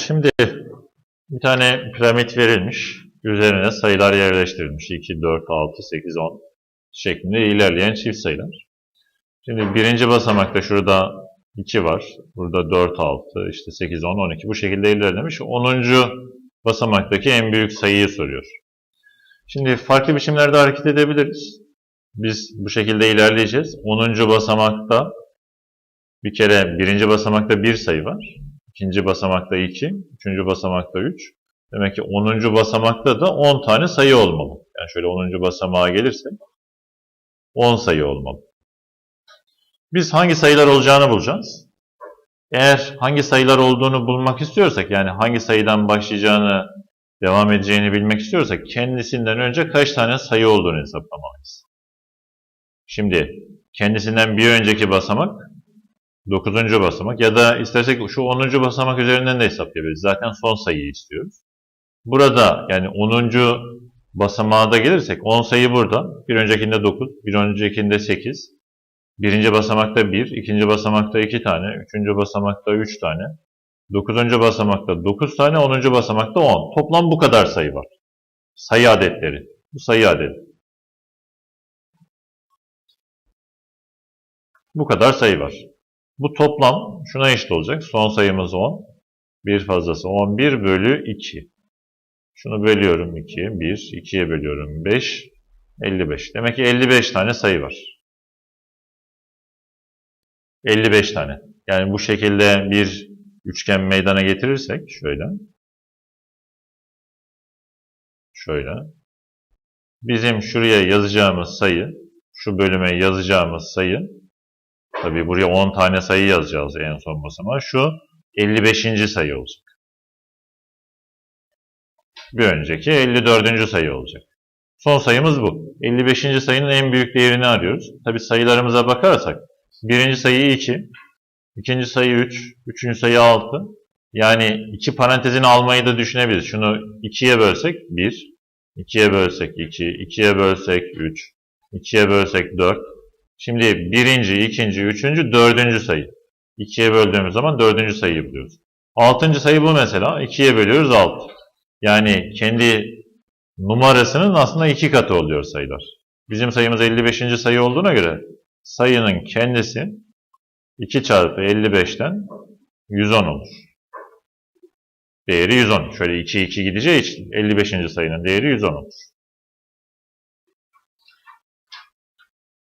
Şimdi bir tane piramit verilmiş. Üzerine sayılar yerleştirilmiş. 2, 4, 6, 8, 10 şeklinde ilerleyen çift sayılar. Şimdi birinci basamakta şurada 2 var. Burada 4, 6, işte 8, 10, 12 bu şekilde ilerlemiş. 10. basamaktaki en büyük sayıyı soruyor. Şimdi farklı biçimlerde hareket edebiliriz. Biz bu şekilde ilerleyeceğiz. 10. basamakta bir kere birinci basamakta bir sayı var. İkinci basamakta 2, üçüncü basamakta 3. Demek ki 10. basamakta da 10 tane sayı olmalı. Yani şöyle 10. basamağa gelirsek 10 sayı olmalı. Biz hangi sayılar olacağını bulacağız. Eğer hangi sayılar olduğunu bulmak istiyorsak, yani hangi sayıdan başlayacağını, devam edeceğini bilmek istiyorsak, kendisinden önce kaç tane sayı olduğunu hesaplamalıyız. Şimdi kendisinden bir önceki basamak 9. basamak ya da istersek şu 10. basamak üzerinden de hesaplayabiliriz. Zaten son sayıyı istiyoruz. Burada yani 10. basamağa da gelirsek 10 sayı burada. Bir öncekinde 9, bir öncekinde 8. Birinci basamakta 1, ikinci basamakta 2 tane, üçüncü basamakta 3 tane, dokuzuncu basamakta 9 tane, onuncu basamakta 10. Toplam bu kadar sayı var. Sayı adetleri. Bu sayı adedi. Bu kadar sayı var. Bu toplam şuna eşit olacak. Son sayımız 10. Bir fazlası 11 bölü 2. Şunu bölüyorum 2'ye. 1. 2'ye bölüyorum 5. 55. Demek ki 55 tane sayı var. 55 tane. Yani bu şekilde bir üçgen meydana getirirsek şöyle. Şöyle. Bizim şuraya yazacağımız sayı, şu bölüme yazacağımız sayı Tabii buraya 10 tane sayı yazacağız en son basamağa. Şu 55. sayı olacak. Bir önceki 54. sayı olacak. Son sayımız bu. 55. sayının en büyük değerini arıyoruz. Tabii sayılarımıza bakarsak birinci sayı 2, ikinci sayı 3, üçüncü sayı 6. Yani iki parantezini almayı da düşünebiliriz. Şunu 2'ye bölsek 1, 2'ye bölsek 2, 2'ye bölsek 3, 2'ye bölsek 4, Şimdi birinci, ikinci, üçüncü, dördüncü sayı. İkiye böldüğümüz zaman dördüncü sayıyı buluyoruz. Altıncı sayı bu mesela. İkiye bölüyoruz altı. Yani kendi numarasının aslında iki katı oluyor sayılar. Bizim sayımız 55. sayı olduğuna göre sayının kendisi 2 çarpı 55'ten 110 olur. Değeri 110. Şöyle 2 2 gideceği için 55. sayının değeri 110 olur.